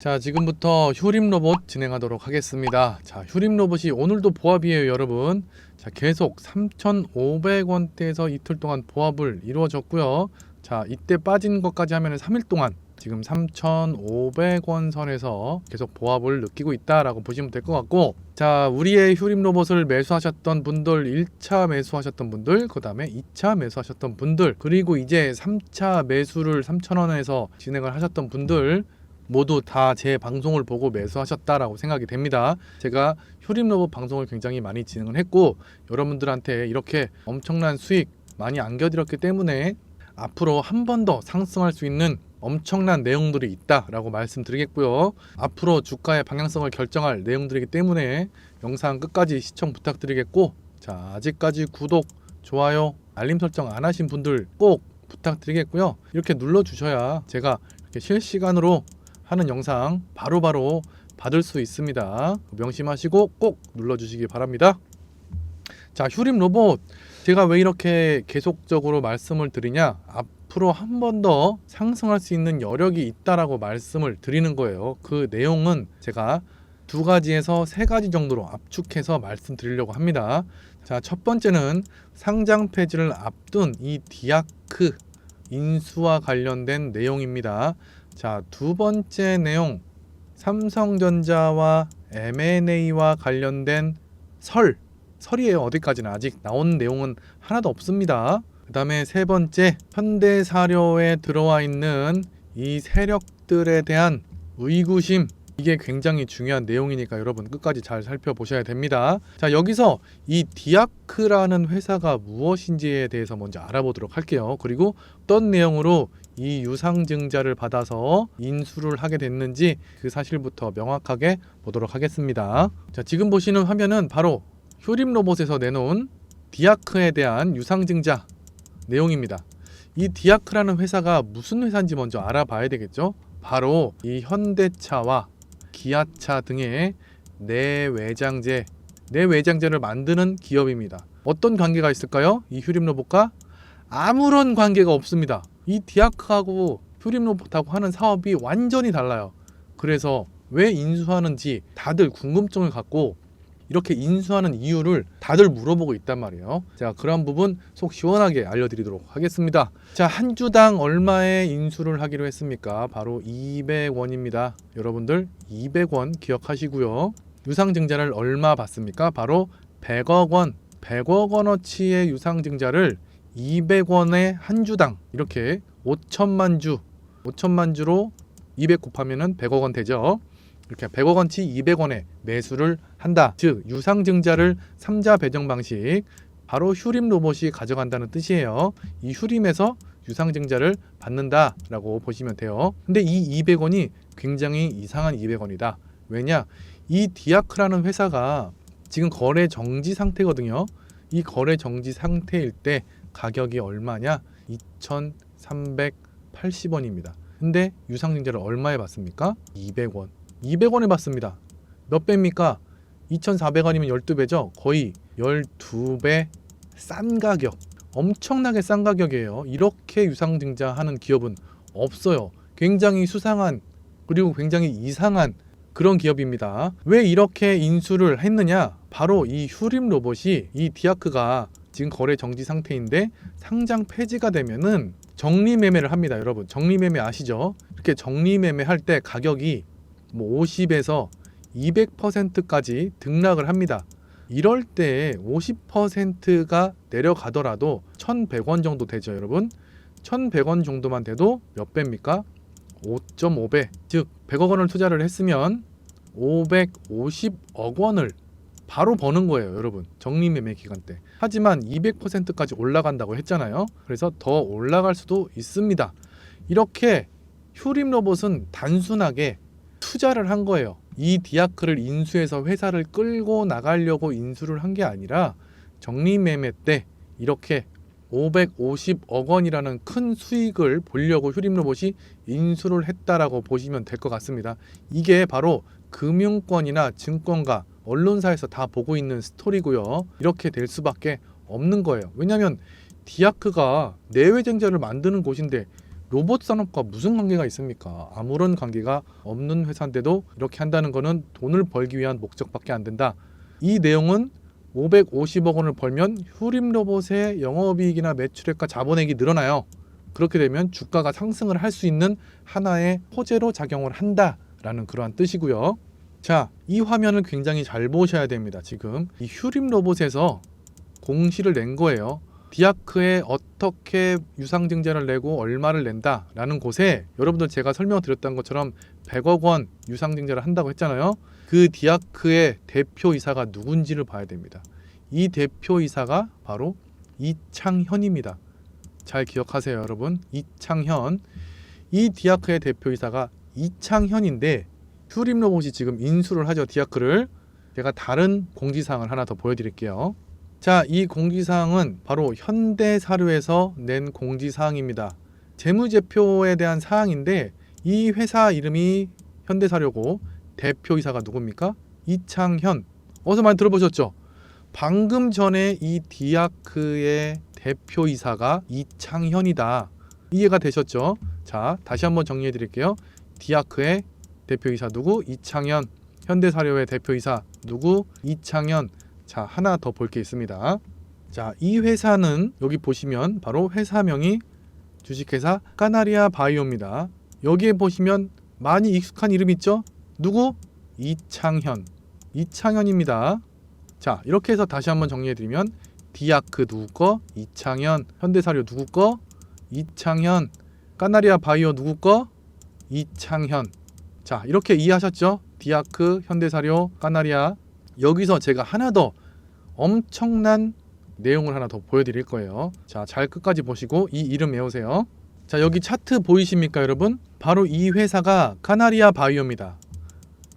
자, 지금부터 휴림 로봇 진행하도록 하겠습니다. 자, 휴림 로봇이 오늘도 보합이에요, 여러분. 자, 계속 3,500원대에서 이틀 동안 보합을 이루어졌고요. 자, 이때 빠진 것까지 하면 3일 동안 지금 3,500원 선에서 계속 보합을 느끼고 있다라고 보시면 될 것 같고 자, 우리의 휴림 로봇을 매수하셨던 분들, 1차 매수하셨던 분들, 그 다음에 2차 매수하셨던 분들, 그리고 이제 3차 매수를 3,000원에서 진행을 하셨던 분들 모두 다 제 방송을 보고 매수하셨다라고 생각이 됩니다. 제가 휴림 로봇 방송을 굉장히 많이 진행을 했고 여러분들한테 이렇게 엄청난 수익 많이 안겨드렸기 때문에 앞으로 한 번 더 상승할 수 있는 엄청난 내용들이 있다라고 말씀드리겠고요. 앞으로 주가의 방향성을 결정할 내용들이기 때문에 영상 끝까지 시청 부탁드리겠고 자 아직까지 구독, 좋아요, 알림 설정 안 하신 분들 꼭 부탁드리겠고요. 이렇게 눌러 주셔야 제가 이렇게 실시간으로 하는 영상 바로 바로 받을 수 있습니다. 명심하시고 꼭 눌러주시기 바랍니다. 자, 휴림 로봇 제가 왜 이렇게 계속적으로 말씀을 드리냐? 앞으로 한 번 더 상승할 수 있는 여력이 있다라고 말씀을 드리는 거예요. 그 내용은 제가 두 가지에서 세 가지 정도로 압축해서 말씀드리려고 합니다. 자, 첫 번째는 상장 폐지를 앞둔 이 디아크 인수와 관련된 내용입니다. 자, 두 번째 내용. 삼성전자와 M&A와 관련된 설. 설이에요. 어디까지나 아직 나온 내용은 하나도 없습니다. 그 다음에 세 번째, 현대사료에 들어와 있는 이 세력들에 대한 의구심 이게 굉장히 중요한 내용이니까 여러분 끝까지 잘 살펴보셔야 됩니다. 자, 여기서 이 디아크라는 회사가 무엇인지에 대해서 먼저 알아보도록 할게요. 그리고 어떤 내용으로 이 유상증자를 받아서 인수를 하게 됐는지 그 사실부터 명확하게 보도록 하겠습니다. 자, 지금 보시는 화면은 바로 휴림 로봇에서 내놓은 디아크에 대한 유상증자 내용입니다. 이 디아크라는 회사가 무슨 회사인지 먼저 알아봐야 되겠죠. 바로 이 현대차와 기아차 등의 내외장재, 내외장재를 만드는 기업입니다. 어떤 관계가 있을까요? 이 휴림 로봇과 아무런 관계가 없습니다. 이 디아크하고 휴림 로봇하고 하는 사업이 완전히 달라요. 그래서 왜 인수하는지 다들 궁금증을 갖고 이렇게 인수하는 이유를 다들 물어보고 있단 말이에요. 제가 그런 부분 속 시원하게 알려드리도록 하겠습니다. 자, 한 주당 얼마에 인수를 하기로 했습니까? 바로 200원입니다. 여러분들 200원 기억하시고요. 유상증자를 얼마 받습니까? 바로 100억 원, 100억 원어치의 유상증자를 200원에 한 주당 이렇게 5천만 주, 5천만 주로 200 곱하면은 100억 원 되죠. 이렇게 100억 원치 200원에 매수를 한다. 즉 유상증자를 3자 배정 방식 바로 휴림 로봇이 가져간다는 뜻이에요. 이 휴림에서 유상증자를 받는다라고 보시면 돼요. 근데 이 200원이 굉장히 이상한 200원이다. 왜냐? 이 디아크라는 회사가 지금 거래 정지 상태거든요. 이 거래 정지 상태일 때 가격이 얼마냐? 2,380원입니다. 근데 유상증자를 얼마에 받습니까? 200원. 200원에 받습니다. 몇 배입니까? 2,400원이면 12배죠. 거의 12배 싼 가격. 엄청나게 싼 가격이에요. 이렇게 유상증자하는 기업은 없어요. 굉장히 수상한 그리고 굉장히 이상한 그런 기업입니다. 왜 이렇게 인수를 했느냐? 바로 이 휴림 로봇이 이 디아크가 지금 거래 정지 상태인데 상장 폐지가 되면은 정리 매매를 합니다, 여러분. 정리 매매 아시죠? 이렇게 정리 매매 할 때 가격이 뭐 50에서 200%까지 등락을 합니다. 이럴 때 50%가 내려가더라도 1,100원 정도 되죠, 여러분. 1,100원 정도만 돼도 몇 배입니까? 5.5배. 즉 100억 원을 투자를 했으면 550억 원을 바로 버는 거예요, 여러분. 정리 매매 기간 때. 하지만 200%까지 올라간다고 했잖아요. 그래서 더 올라갈 수도 있습니다. 이렇게 휴림 로봇은 단순하게 투자를 한 거예요. 이 디아크를 인수해서 회사를 끌고 나가려고 인수를 한 게 아니라 정리 매매 때 이렇게 550억 원이라는 큰 수익을 보려고 휴림 로봇이 인수를 했다라고 보시면 될 것 같습니다. 이게 바로 금융권이나 증권가, 언론사에서 다 보고 있는 스토리고요. 이렇게 될 수밖에 없는 거예요. 왜냐하면 디아크가 내외쟁자를 만드는 곳인데 로봇 산업과 무슨 관계가 있습니까? 아무런 관계가 없는 회사인데도 이렇게 한다는 거는 돈을 벌기 위한 목적밖에 안 된다. 이 내용은 550억 원을 벌면 휴림 로봇의 영업이익이나 매출액과 자본액이 늘어나요. 그렇게 되면 주가가 상승을 할 수 있는 하나의 호재로 작용을 한다라는 그러한 뜻이고요. 자, 이 화면을 굉장히 잘 보셔야 됩니다. 지금 이 휴림 로봇에서 공시를 낸 거예요. 디아크에 어떻게 유상증자를 내고 얼마를 낸다라는 곳에 여러분들 제가 설명드렸던 것처럼 100억 원 유상증자를 한다고 했잖아요. 그 디아크의 대표이사가 누군지를 봐야 됩니다. 이 대표이사가 바로 이창현입니다. 잘 기억하세요, 여러분. 이창현. 이 디아크의 대표이사가 이창현인데 퓨림 로봇이 지금 인수를 하죠, 디아크를. 제가 다른 공지사항을 하나 더 보여드릴게요. 자, 이 공지사항은 바로 현대사료에서 낸 공지사항입니다. 재무제표에 대한 사항인데 이 회사 이름이 현대사료고 대표이사가 누굽니까? 이창현. 어서 많이 들어보셨죠? 방금 전에 이 디아크의 대표이사가 이창현이다. 이해가 되셨죠? 자, 다시 한번 정리해 드릴게요. 디아크의 대표이사 누구? 이창현. 현대사료의 대표이사 누구? 이창현. 자, 하나 더 볼 게 있습니다. 자, 이 회사는 여기 보시면 바로 회사명이 주식회사 까나리아 바이오입니다. 여기에 보시면 많이 익숙한 이름 있죠? 누구? 이창현. 이창현입니다. 자, 이렇게 해서 다시 한번 정리해 드리면 디아크 누구 거? 이창현. 현대사료 누구 거? 이창현. 까나리아 바이오 누구 거? 이창현. 자, 이렇게 이해하셨죠? 디아크, 현대사료, 까나리아. 여기서 제가 하나 더 엄청난 내용을 하나 더 보여드릴 거예요. 자, 잘 끝까지 보시고 이 이름 외우세요. 자, 여기 차트 보이십니까, 여러분? 바로 이 회사가 카나리아 바이오입니다.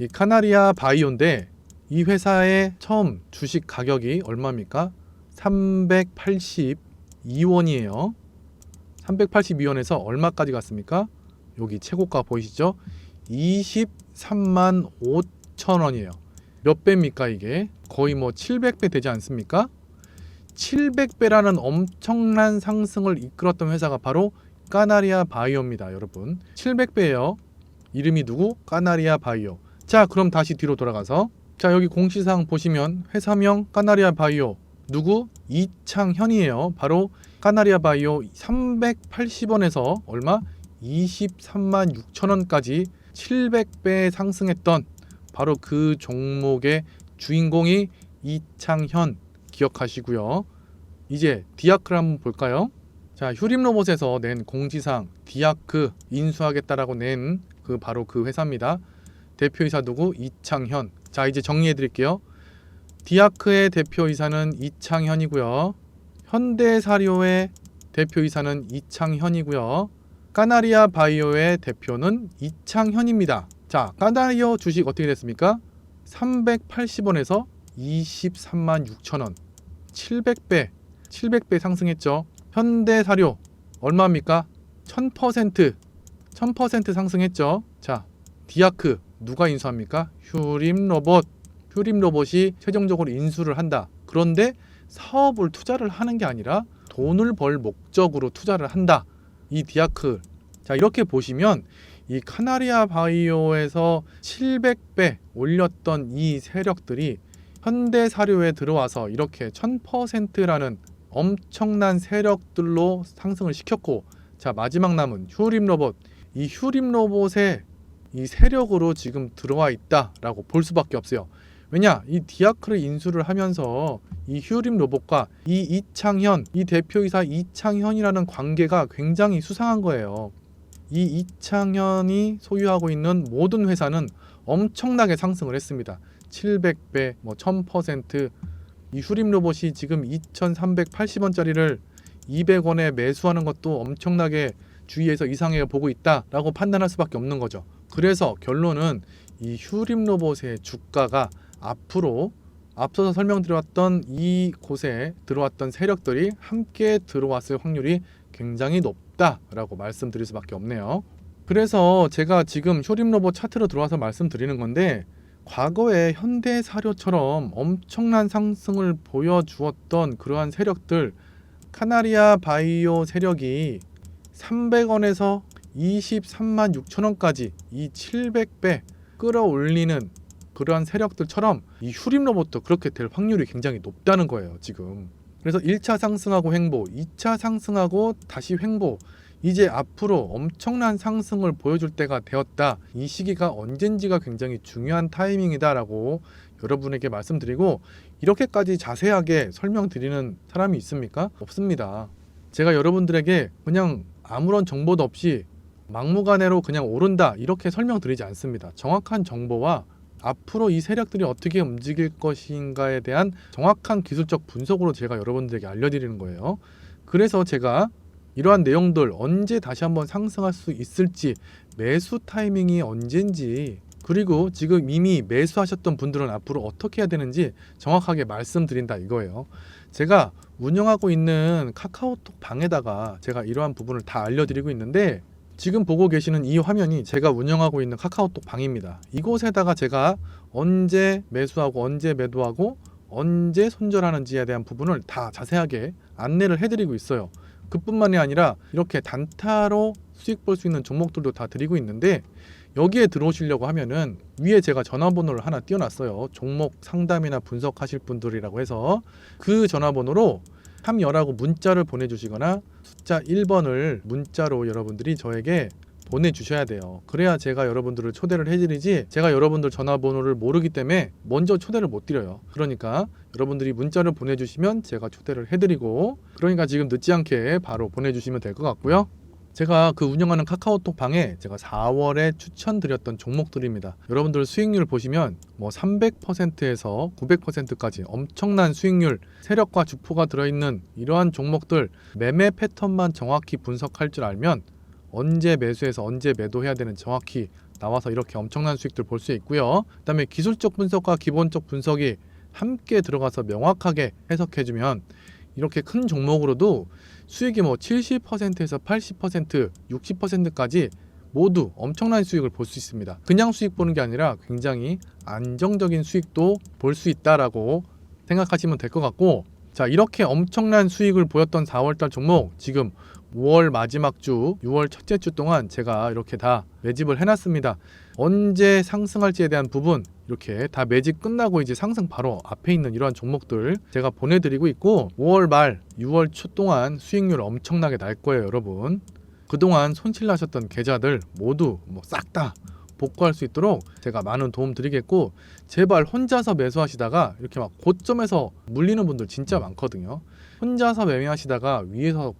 이 카나리아 바이오인데 이 회사의 처음 주식 가격이 얼마입니까? 382원이에요. 382원에서 얼마까지 갔습니까? 여기 최고가 보이시죠? 23만 5천 원이에요. 몇 배입니까 이게? 거의 뭐 700배 되지 않습니까? 700배라는 엄청난 상승을 이끌었던 회사가 바로 까나리아 바이오입니다, 여러분. 700배예요. 이름이 누구? 까나리아 바이오. 자, 그럼 다시 뒤로 돌아가서 자, 여기 공시사항 보시면 회사명 까나리아 바이오 누구? 이창현이에요. 바로 까나리아 바이오 380원에서 얼마? 23만 6천 원까지 700배 상승했던 바로 그 종목의 주인공이 이창현 기억하시고요. 이제 디아크를 한번 볼까요? 자, 휴림 로봇에서 낸 공지사항 디아크 인수하겠다라고 낸 그 바로 그 회사입니다. 대표이사 누구? 이창현. 자, 이제 정리해 드릴게요. 디아크의 대표이사는 이창현이고요. 현대사료의 대표이사는 이창현이고요. 까나리아 바이오의 대표는 이창현입니다. 자, 까나리아 주식 어떻게 됐습니까? 380원에서 23만 6천 원. 700배, 700배 상승했죠. 현대사료 얼마입니까? 1000%, 1000% 상승했죠. 자, 디아크 누가 인수합니까? 휴림 로봇. 휴림 로봇이 최종적으로 인수를 한다. 그런데 사업을 투자를 하는 게 아니라 돈을 벌 목적으로 투자를 한다. 이 디아크. 자, 이렇게 보시면 이 카나리아 바이오에서 700배 올렸던 이 세력들이 현대 사료에 들어와서 이렇게 1000%라는 엄청난 세력들로 상승을 시켰고 자 마지막 남은 휴림 로봇 이 휴림 로봇의 이 세력으로 지금 들어와 있다라고 볼 수밖에 없어요. 왜냐 이 디아크를 인수를 하면서 이 휴림 로봇과 이 이창현 이 대표이사 이창현이라는 관계가 굉장히 수상한 거예요. 이 이창현이 소유하고 있는 모든 회사는 엄청나게 상승을 했습니다. 700배, 뭐 1000%. 이 휴림 로봇이 지금 2,380원짜리를 200원에 매수하는 것도 엄청나게 주위에서 이상하게 보고 있다라고 판단할 수밖에 없는 거죠. 그래서 결론은 이 휴림 로봇의 주가가 앞으로 앞서서 설명드렸던 이 곳에 들어왔던 세력들이 함께 들어왔을 확률이 굉장히 높다 라고 말씀드릴 수밖에 없네요. 그래서 제가 지금 휴림 로봇 차트로 들어와서 말씀드리는 건데 과거에 현대 사료처럼 엄청난 상승을 보여주었던 그러한 세력들 카나리아 바이오 세력이 300원에서 23만 6천 원까지 이 700배 끌어올리는 그러한 세력들처럼 이 휴림 로봇도 그렇게 될 확률이 굉장히 높다는 거예요, 지금. 그래서 1차 상승하고 횡보, 2차 상승하고 다시 횡보. 이제 앞으로 엄청난 상승을 보여줄 때가 되었다. 이 시기가 언젠지가 굉장히 중요한 타이밍이다라고 여러분에게 말씀드리고 이렇게까지 자세하게 설명드리는 사람이 있습니까? 없습니다. 제가 여러분들에게 그냥 아무런 정보도 없이 막무가내로 그냥 오른다 이렇게 설명드리지 않습니다. 정확한 정보와 앞으로 이 세력들이 어떻게 움직일 것인가에 대한 정확한 기술적 분석으로 제가 여러분들에게 알려드리는 거예요. 그래서 제가 이러한 내용들 언제 다시 한번 상승할 수 있을지 매수 타이밍이 언젠지 그리고 지금 이미 매수하셨던 분들은 앞으로 어떻게 해야 되는지 정확하게 말씀드린다 이거예요. 제가 운영하고 있는 카카오톡 방에다가 제가 이러한 부분을 다 알려드리고 있는데 지금 보고 계시는 이 화면이 제가 운영하고 있는 카카오톡 방입니다. 이곳에다가 제가 언제 매수하고 언제 매도하고 언제 손절하는지에 대한 부분을 다 자세하게 안내를 해드리고 있어요. 그뿐만이 아니라 이렇게 단타로 수익 볼 수 있는 종목들도 다 드리고 있는데 여기에 들어오시려고 하면은 위에 제가 전화번호를 하나 띄워놨어요. 종목 상담이나 분석하실 분들이라고 해서 그 전화번호로 참여라고 문자를 보내주시거나 숫자 1번을 문자로 여러분들이 저에게 보내주셔야 돼요. 그래야 제가 여러분들을 초대를 해드리지 제가 여러분들 전화번호를 모르기 때문에 먼저 초대를 못 드려요. 그러니까 여러분들이 문자를 보내주시면 제가 초대를 해드리고 그러니까 지금 늦지 않게 바로 보내주시면 될 것 같고요. 제가 그 운영하는 카카오톡 방에 제가 4월에 추천드렸던 종목들입니다. 여러분들 수익률 보시면 뭐 300%에서 900%까지 엄청난 수익률, 세력과 주포가 들어있는 이러한 종목들 매매 패턴만 정확히 분석할 줄 알면 언제 매수해서 언제 매도해야 되는 정확히 나와서 이렇게 엄청난 수익들 볼 수 있고요. 그다음에 기술적 분석과 기본적 분석이 함께 들어가서 명확하게 해석해주면 이렇게 큰 종목으로도 수익이 뭐 70%에서 80%, 60%까지 모두 엄청난 수익을 볼 수 있습니다. 그냥 수익 보는 게 아니라 굉장히 안정적인 수익도 볼 수 있다라고 생각하시면 될 것 같고 자 이렇게 엄청난 수익을 보였던 4월달 종목 지금 5월 마지막 주, 6월 첫째 주 동안 제가 이렇게 다 매집을 해놨습니다. 언제 상승할지에 대한 부분 이렇게 다 매집 끝나고 이제 상승 바로 앞에 있는 이러한 종목들 제가 보내드리고 있고 5월 말, 6월 초 동안 수익률 엄청나게 날 거예요, 여러분. 그동안 손실 나셨던 계좌들 모두 뭐 싹 다 복구할 수 있도록 제가 많은 도움 드리겠고 제발 혼자서 매수하시다가 이렇게 막 고점에서 물리는 분들 진짜 많거든요. 혼자서 매매하시다가 위에서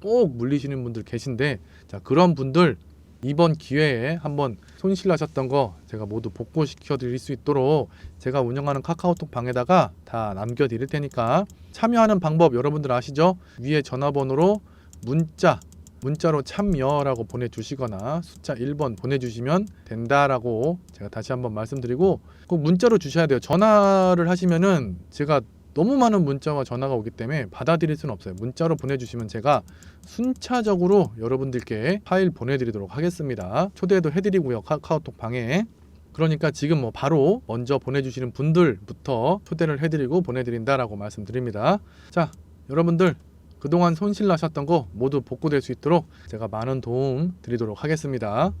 꼭 물리시는 분들 계신데 자 그런 분들 이번 기회에 한번 손실 나셨던 거 제가 모두 복구시켜 드릴 수 있도록 제가 운영하는 카카오톡 방에다가 다 남겨 드릴 테니까 참여하는 방법 여러분들 아시죠? 위에 전화번호로 문자 문자로 참여라고 보내주시거나 숫자 1번 보내주시면 된다라고 제가 다시 한번 말씀드리고 꼭 문자로 주셔야 돼요. 전화를 하시면은 제가 너무 많은 문자와 전화가 오기 때문에 받아들일 수는 없어요. 문자로 보내주시면 제가 순차적으로 여러분들께 파일 보내드리도록 하겠습니다. 초대도 해드리고요. 카카오톡 방에. 그러니까 지금 뭐 바로 먼저 보내주시는 분들부터 초대를 해드리고 보내드린다라고 말씀드립니다. 자, 여러분들 그동안 손실 나셨던 거 모두 복구될 수 있도록 제가 많은 도움 드리도록 하겠습니다.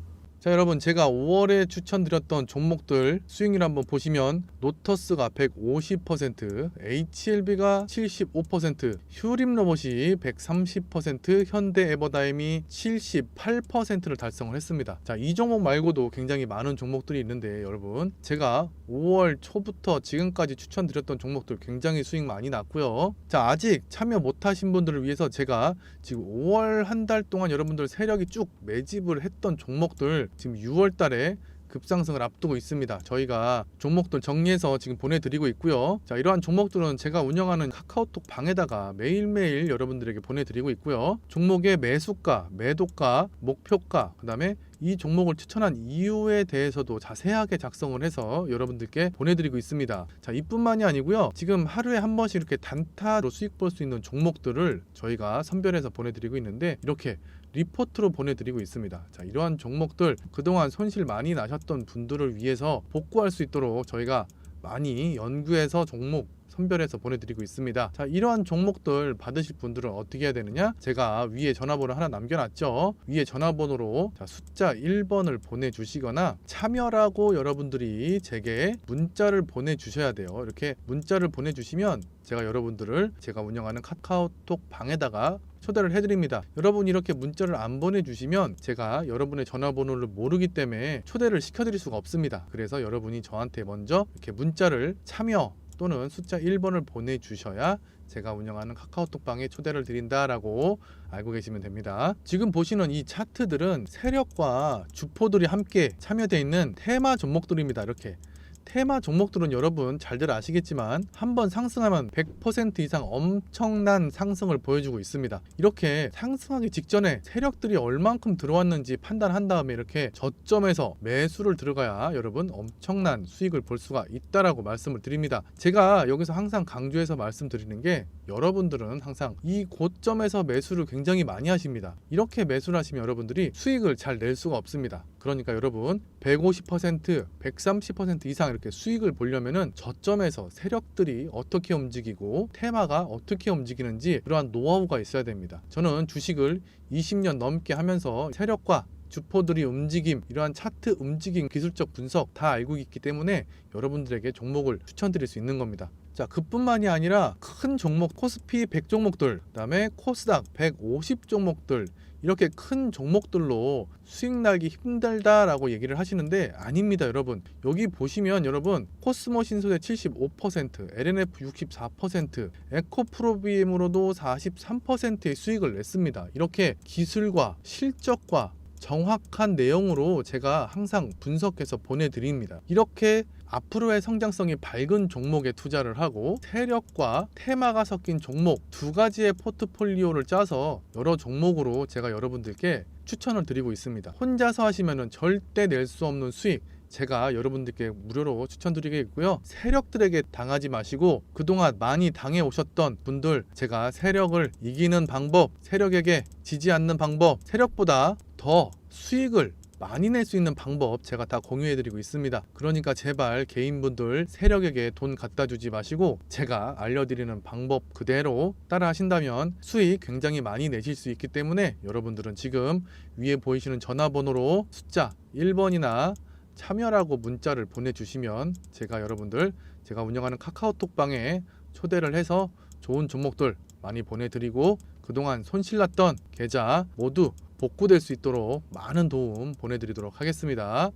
자 여러분 제가 5월에 추천드렸던 종목들 수익률 한번 보시면 노터스가 150%, HLB가 75%, 휴림 로봇이 130%, 현대 에버다임이 78%를 달성을 했습니다. 자 이 종목 말고도 굉장히 많은 종목들이 있는데 여러분 제가 5월 초부터 지금까지 추천드렸던 종목들 굉장히 수익 많이 났고요. 자 아직 참여 못하신 분들을 위해서 제가 지금 5월 한 달 동안 여러분들 세력이 쭉 매집을 했던 종목들 지금 6월 달에 급상승을 앞두고 있습니다. 저희가 종목들 정리해서 지금 보내드리고 있고요. 자, 이러한 종목들은 제가 운영하는 카카오톡 방에다가 매일매일 여러분들에게 보내드리고 있고요. 종목의 매수가, 매도가, 목표가, 그 다음에 이 종목을 추천한 이유에 대해서도 자세하게 작성을 해서 여러분들께 보내드리고 있습니다. 자, 이뿐만이 아니고요. 지금 하루에 한 번씩 이렇게 단타로 수익 볼 수 있는 종목들을 저희가 선별해서 보내드리고 있는데 이렇게 리포트로 보내드리고 있습니다. 자, 이러한 종목들 그동안 손실 많이 나셨던 분들을 위해서 복구할 수 있도록 저희가 많이 연구해서 종목 선별해서 보내드리고 있습니다. 자, 이러한 종목들 받으실 분들은 어떻게 해야 되느냐? 제가 위에 전화번호 하나 남겨놨죠. 위에 전화번호로 자, 숫자 1번을 보내주시거나 참여라고 여러분들이 제게 문자를 보내주셔야 돼요. 이렇게 문자를 보내주시면 제가 여러분들을 제가 운영하는 카카오톡 방에다가 초대를 해드립니다. 여러분 이렇게 문자를 안 보내주시면 제가 여러분의 전화번호를 모르기 때문에 초대를 시켜드릴 수가 없습니다. 그래서 여러분이 저한테 먼저 이렇게 문자를 참여 또는 숫자 1번을 보내주셔야 제가 운영하는 카카오톡방에 초대를 드린다라고 알고 계시면 됩니다. 지금 보시는 이 차트들은 세력과 주포들이 함께 참여되어 있는 테마 종목들입니다. 이렇게 테마 종목들은 여러분 잘들 아시겠지만 한번 상승하면 100% 이상 엄청난 상승을 보여주고 있습니다. 이렇게 상승하기 직전에 세력들이 얼만큼 들어왔는지 판단한 다음에 이렇게 저점에서 매수를 들어가야 여러분 엄청난 수익을 볼 수가 있다라고 말씀을 드립니다. 제가 여기서 항상 강조해서 말씀드리는 게 여러분들은 항상 이 고점에서 매수를 굉장히 많이 하십니다. 이렇게 매수를 하시면 여러분들이 수익을 잘 낼 수가 없습니다. 그러니까 여러분 150%, 130% 이상 이렇게 수익을 보려면은 저점에서 세력들이 어떻게 움직이고 테마가 어떻게 움직이는지 그러한 노하우가 있어야 됩니다. 저는 주식을 20년 넘게 하면서 세력과 주포들이 움직임, 이러한 차트 움직임, 기술적 분석 다 알고 있기 때문에 여러분들에게 종목을 추천드릴 수 있는 겁니다. 자, 그뿐만이 아니라 큰 종목 코스피 100 종목들, 그다음에 코스닥 150 종목들 이렇게 큰 종목들로 수익 날기 힘들다라고 얘기를 하시는데 아닙니다, 여러분. 여기 보시면 여러분 코스모 신소재 75%, LNF 64%, 에코프로비엠으로도 43%의 수익을 냈습니다. 이렇게 기술과 실적과 정확한 내용으로 제가 항상 분석해서 보내드립니다. 이렇게 앞으로의 성장성이 밝은 종목에 투자를 하고 세력과 테마가 섞인 종목 두 가지의 포트폴리오를 짜서 여러 종목으로 제가 여러분들께 추천을 드리고 있습니다. 혼자서 하시면 절대 낼 수 없는 수익 제가 여러분들께 무료로 추천드리겠고요. 세력들에게 당하지 마시고 그동안 많이 당해 오셨던 분들 제가 세력을 이기는 방법, 세력에게 지지 않는 방법, 세력보다 더 수익을 많이 낼 수 있는 방법 제가 다 공유해 드리고 있습니다. 그러니까 제발 개인분들 세력에게 돈 갖다 주지 마시고 제가 알려드리는 방법 그대로 따라 하신다면 수익 굉장히 많이 내실 수 있기 때문에 여러분들은 지금 위에 보이시는 전화번호로 숫자 1번이나 참여라고 문자를 보내주시면 제가 여러분들 제가 운영하는 카카오톡방에 초대를 해서 좋은 종목들 많이 보내드리고 그동안 손실났던 계좌 모두 복구될 수 있도록 많은 도움 보내드리도록 하겠습니다.